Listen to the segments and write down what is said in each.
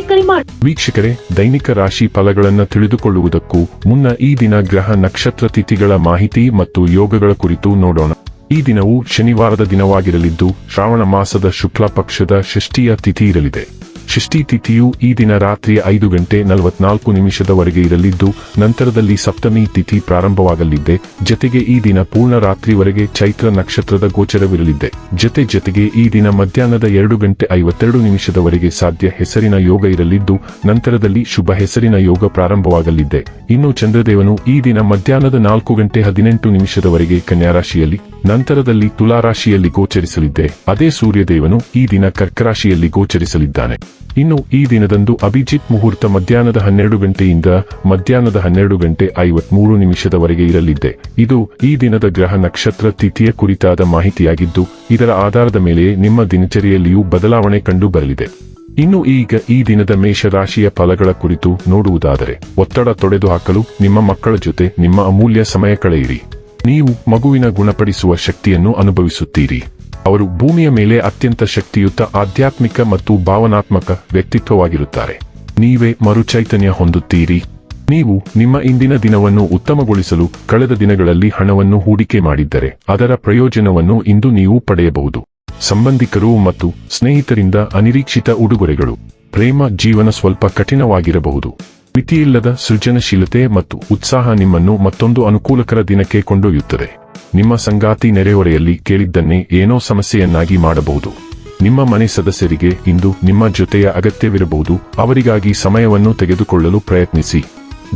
ಕರೆ ಮಾಡಿ. ವೀಕ್ಷಕರೇ, ದೈನಿಕ ರಾಶಿ ಫಲಗಳನ್ನು ತಿಳಿದುಕೊಳ್ಳುವುದಕ್ಕೂ ಮುನ್ನ ಈ ದಿನ ಗ್ರಹ ನಕ್ಷತ್ರ ತಿಥಿಗಳ ಮಾಹಿತಿ ಮತ್ತು ಯೋಗಗಳ ಕುರಿತು ನೋಡೋಣ. ಈ ದಿನವು ಶನಿವಾರದ ದಿನವಾಗಿರಲಿದ್ದು, ಶ್ರಾವಣ ಮಾಸದ ಶುಕ್ಲ ಪಕ್ಷದ ಷಷ್ಠಿಯ ತಿಥಿ ಇರಲಿದೆ. ತಿಥಿಯು ಈ ದಿನ ರಾತ್ರಿ ಐದು ಗಂಟೆ ನಲವತ್ನಾಲ್ಕು ನಿಮಿಷದವರೆಗೆ ಇರಲಿದ್ದು, ನಂತರದಲ್ಲಿ ಸಪ್ತಮಿ ತಿಥಿ ಪ್ರಾರಂಭವಾಗಲಿದೆ. ಜತೆಗೆ ಈ ದಿನ ಪೂರ್ಣ ರಾತ್ರಿವರೆಗೆ ಚೈತ್ರ ನಕ್ಷತ್ರದ ಗೋಚರವಿರಲಿದೆ. ಜತೆ ಜತೆಗೆ ಈ ದಿನ ಮಧ್ಯಾಹ್ನದ ಎರಡು ಗಂಟೆ ಐವತ್ತೆರಡು ನಿಮಿಷದವರೆಗೆ ಸಾಧ್ಯ ಹೆಸರಿನ ಯೋಗ ಇರಲಿದ್ದು, ನಂತರದಲ್ಲಿ ಶುಭ ಹೆಸರಿನ ಯೋಗ ಪ್ರಾರಂಭವಾಗಲಿದೆ. ಇನ್ನು ಚಂದ್ರದೇವನು ಈ ದಿನ ಮಧ್ಯಾಹ್ನದ ನಾಲ್ಕು ಗಂಟೆ ಹದಿನೆಂಟು ನಿಮಿಷದವರೆಗೆ ಕನ್ಯಾರಾಶಿಯಲ್ಲಿ, ನಂತರದಲ್ಲಿ ತುಲಾರಾಶಿಯಲ್ಲಿ ಗೋಚರಿಸಲಿದ್ದೆ ಗೋಚರಿಸಲಿದೆ. ಅದೇ ಸೂರ್ಯದೇವನು ಈ ದಿನ ಕರ್ಕರಾಶಿಯಲ್ಲಿ ಗೋಚರಿಸಲಿದ್ದಾನೆ. ಇನ್ನು ಈ ದಿನದಂದು ಅಭಿಜಿತ್ ಮುಹೂರ್ತ ಮಧ್ಯಾಹ್ನದ ಹನ್ನೆರಡು ಗಂಟೆಯಿಂದ ಮಧ್ಯಾಹ್ನದ ಹನ್ನೆರಡು ಗಂಟೆ ಐವತ್ಮೂರು ನಿಮಿಷದವರೆಗೆ ಇರಲಿದೆ. ಇದು ಈ ದಿನದ ಗ್ರಹ ನಕ್ಷತ್ರ ತಿಥಿಯ ಕುರಿತಾದ ಮಾಹಿತಿಯಾಗಿದ್ದು, ಇದರ ಆಧಾರದ ಮೇಲೆ ನಿಮ್ಮ ದಿನಚರಿಯಲ್ಲಿಯೂ ಬದಲಾವಣೆ ಕಂಡು ಬರಲಿದೆ ಇನ್ನು ಈಗ ಈ ದಿನದ ಮೇಷರಾಶಿಯ ಫಲಗಳ ಕುರಿತು ನೋಡುವುದಾದರೆ, ಒತ್ತಡ ತೊಡೆದುಹಾಕಲು ನಿಮ್ಮ ಮಕ್ಕಳ ಜೊತೆ ನಿಮ್ಮ ಅಮೂಲ್ಯ ಸಮಯ ಕಳೆಯಿರಿ. ನೀವು ಮಗುವಿನ ಗುಣಪಡಿಸುವ ಶಕ್ತಿಯನ್ನು ಅನುಭವಿಸುತ್ತೀರಿ. ಅವರು ಭೂಮಿಯ ಮೇಲೆ ಅತ್ಯಂತ ಶಕ್ತಿಯುತ, ಆಧ್ಯಾತ್ಮಿಕ ಮತ್ತು ಭಾವನಾತ್ಮಕ ವ್ಯಕ್ತಿತ್ವವಾಗಿರುತ್ತಾರೆ. ನೀವೇ ಮರುಚೈತನ್ಯ ಹೊಂದುತ್ತೀರಿ. ನೀವು ನಿಮ್ಮ ಇಂದಿನ ದಿನವನ್ನು ಉತ್ತಮಗೊಳಿಸಲು ಕಳೆದ ದಿನಗಳಲ್ಲಿ ಹಣವನ್ನು ಹೂಡಿಕೆ ಮಾಡಿದ್ದರೆ, ಅದರ ಪ್ರಯೋಜನವನ್ನು ಇಂದು ನೀವು ಪಡೆಯಬಹುದು. ಸಂಬಂಧಿಕರು ಮತ್ತು ಸ್ನೇಹಿತರಿಂದ ಅನಿರೀಕ್ಷಿತ ಉಡುಗೊರೆಗಳು. ಪ್ರೇಮ ಜೀವನ ಸ್ವಲ್ಪ ಕಠಿಣವಾಗಿರಬಹುದು. ಮಿತಿಯಿಲ್ಲದ ಸೃಜನಶೀಲತೆ ಮತ್ತು ಉತ್ಸಾಹ ನಿಮ್ಮನ್ನು ಮತ್ತೊಂದು ಅನುಕೂಲಕರ ದಿನಕ್ಕೆ ಕೊಂಡೊಯ್ಯುತ್ತದೆ. ನಿಮ್ಮ ಸಂಗಾತಿ ನೆರೆಹೊರೆಯಲ್ಲಿ ಕೇಳಿದ್ದನ್ನೇ ಏನೋ ಸಮಸ್ಯೆಯನ್ನಾಗಿ ಮಾಡಬಹುದು. ನಿಮ್ಮ ಮನೆ ಸದಸ್ಯರಿಗೆ ಇಂದು ನಿಮ್ಮ ಜೊತೆಯ ಅಗತ್ಯವಿರಬಹುದು. ಅವರಿಗಾಗಿ ಸಮಯವನ್ನು ತೆಗೆದುಕೊಳ್ಳಲು ಪ್ರಯತ್ನಿಸಿ.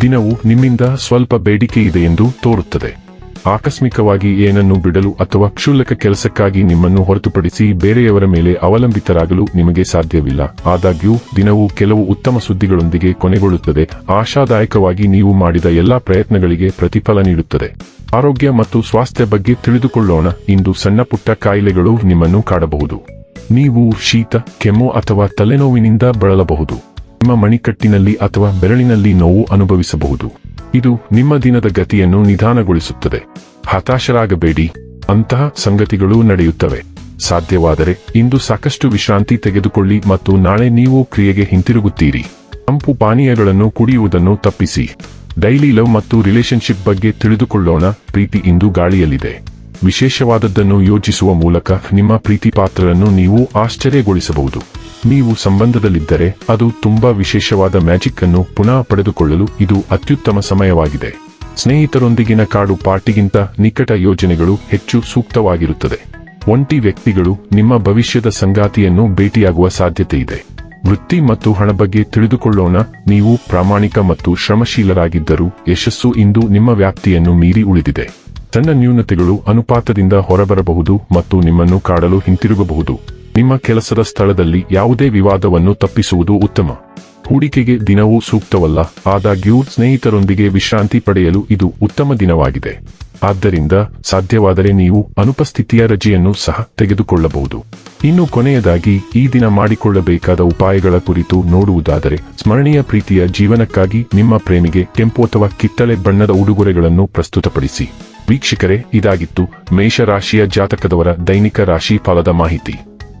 ದಿನವು ನಿಮ್ಮಿಂದ ಸ್ವಲ್ಪ ಬೇಡಿಕೆ ಇದೆ ಎಂದು ತೋರುತ್ತದೆ. ಆಕಸ್ಮಿಕವಾಗಿ ಏನನ್ನು ಬಿಡಲು ಅಥವಾ ಕ್ಷುಲ್ಲಕ ಕೆಲಸಕ್ಕಾಗಿ ನಿಮ್ಮನ್ನು ಹೊರತುಪಡಿಸಿ ಬೇರೆಯವರ ಮೇಲೆ ಅವಲಂಬಿತರಾಗಲು ನಿಮಗೆ ಸಾಧ್ಯವಿಲ್ಲ. ಆದಾಗ್ಯೂ, ದಿನವು ಕೆಲವು ಉತ್ತಮ ಸುದ್ದಿಗಳೊಂದಿಗೆ ಕೊನೆಗೊಳ್ಳುತ್ತದೆ. ಆಶಾದಾಯಕವಾಗಿ ನೀವು ಮಾಡಿದ ಎಲ್ಲಾ ಪ್ರಯತ್ನಗಳಿಗೆ ಪ್ರತಿಫಲ ನೀಡುತ್ತದೆ. ಆರೋಗ್ಯ ಮತ್ತು ಸ್ವಾಸ್ಥ್ಯ ಬಗ್ಗೆ ತಿಳಿದುಕೊಳ್ಳೋಣ. ಇಂದು ಸಣ್ಣ ಪುಟ್ಟ ಕಾಯಿಲೆಗಳು ನಿಮ್ಮನ್ನು ಕಾಡಬಹುದು. ನೀವು ಶೀತ, ಕೆಮ್ಮು ಅಥವಾ ತಲೆನೋವಿನಿಂದ ಬಳಲಬಹುದು. ನಿಮ್ಮ ಮಣಿಕಟ್ಟಿನಲ್ಲಿ ಅಥವಾ ಬೆರಳಿನಲ್ಲಿ ನೋವು ಅನುಭವಿಸಬಹುದು. ಇದು ನಿಮ್ಮ ದಿನದ ಗತಿಯನ್ನು ನಿಧಾನಗೊಳಿಸುತ್ತದೆ. ಹತಾಶರಾಗಬೇಡಿ. ಅಂತಹ ಸಂಗತಿಗಳು ನಡೆಯುತ್ತವೆ. ಸಾಧ್ಯವಾದರೆ ಇಂದು ಸಾಕಷ್ಟು ವಿಶ್ರಾಂತಿ ತೆಗೆದುಕೊಳ್ಳಿ ಮತ್ತು ನಾಳೆ ನೀವು ಕ್ರಿಯೆಗೆ ಹಿಂತಿರುಗುತ್ತೀರಿ. ತಂಪು ಪಾನೀಯಗಳನ್ನು ಕುಡಿಯುವುದನ್ನು ತಪ್ಪಿಸಿ. ಡೈಲಿ ಲವ್ ಮತ್ತು ರಿಲೇಶನ್ಶಿಪ್ ಬಗ್ಗೆ ತಿಳಿದುಕೊಳ್ಳೋಣ. ಪ್ರೀತಿ ಇಂದು ಗಾಳಿಯಲ್ಲಿದೆ. ವಿಶೇಷವಾದದ್ದನ್ನು ಯೋಚಿಸುವ ಮೂಲಕ ನಿಮ್ಮ ಪ್ರೀತಿ ಪಾತ್ರರನ್ನು ನೀವು ಆಶ್ಚರ್ಯಗೊಳಿಸಬಹುದು. ನೀವು ಸಂಬಂಧದಲ್ಲಿದ್ದರೆ ಅದು ತುಂಬಾ ವಿಶೇಷವಾದ ಮ್ಯಾಜಿಕ್ ಅನ್ನು ಪುನಃ ಪಡೆದುಕೊಳ್ಳಲು ಇದು ಅತ್ಯುತ್ತಮ ಸಮಯವಾಗಿದೆ. ಸ್ನೇಹಿತರೊಂದಿಗಿನ ಕಾಡು ಪಾರ್ಟಿಗಿಂತ ನಿಕಟ ಯೋಜನೆಗಳು ಹೆಚ್ಚು ಸೂಕ್ತವಾಗಿರುತ್ತದೆ. ಒಂಟಿ ವ್ಯಕ್ತಿಗಳು ನಿಮ್ಮ ಭವಿಷ್ಯದ ಸಂಗಾತಿಯನ್ನು ಭೇಟಿಯಾಗುವ ಸಾಧ್ಯತೆಯಿದೆ. ವೃತ್ತಿ ಮತ್ತು ಹಣ ಬಗ್ಗೆ ತಿಳಿದುಕೊಳ್ಳೋಣ. ನೀವು ಪ್ರಾಮಾಣಿಕ ಮತ್ತು ಶ್ರಮಶೀಲರಾಗಿದ್ದರೂ ಯಶಸ್ಸು ಇಂದು ನಿಮ್ಮ ವ್ಯಾಪ್ತಿಯನ್ನು ಮೀರಿ ಉಳಿದಿದೆ. ಸಣ್ಣ ನ್ಯೂನತೆಗಳು ಅನುಪಾತದಿಂದ ಹೊರಬರಬಹುದು ಮತ್ತು ನಿಮ್ಮನ್ನು ಕಾಡಲು ಹಿಂತಿರುಗಬಹುದು. ನಿಮ್ಮ ಕೆಲಸದ ಸ್ಥಳದಲ್ಲಿ ಯಾವುದೇ ವಿವಾದವನ್ನು ತಪ್ಪಿಸುವುದು ಉತ್ತಮ. ಹೂಡಿಕೆಗೆ ದಿನವೂ ಸೂಕ್ತವಲ್ಲ, ಆದಾಗ್ಯೂ ಸ್ನೇಹಿತರೊಂದಿಗೆ ವಿಶ್ರಾಂತಿ ಪಡೆಯಲು ಇದು ಉತ್ತಮ ದಿನವಾಗಿದೆ. ಆದ್ದರಿಂದ, ಸಾಧ್ಯವಾದರೆ ನೀವು ಅನುಪಸ್ಥಿತಿಯ ರಜೆಯನ್ನು ಸಹ ತೆಗೆದುಕೊಳ್ಳಬಹುದು. ಇನ್ನು ಕೊನೆಯದಾಗಿ, ಈ ದಿನ ಮಾಡಿಕೊಳ್ಳಬೇಕಾದ ಉಪಾಯಗಳ ಕುರಿತು ನೋಡುವುದಾದರೆ, ಸ್ಮರಣೀಯ ಪ್ರೀತಿಯ ಜೀವನಕ್ಕಾಗಿ ನಿಮ್ಮ ಪ್ರೇಮಿಗೆ ಕೆಂಪು ಅಥವಾ ಕಿತ್ತಳೆ ಬಣ್ಣದ ಉಡುಗೊರೆಗಳನ್ನು ಪ್ರಸ್ತುತಪಡಿಸಿ. ವೀಕ್ಷಕರೇ, ಇದಾಗಿತ್ತು ಮೇಷರಾಶಿಯ ಜಾತಕದವರ ದೈನಿಕ ರಾಶಿ ಫಲದ ಮಾಹಿತಿ.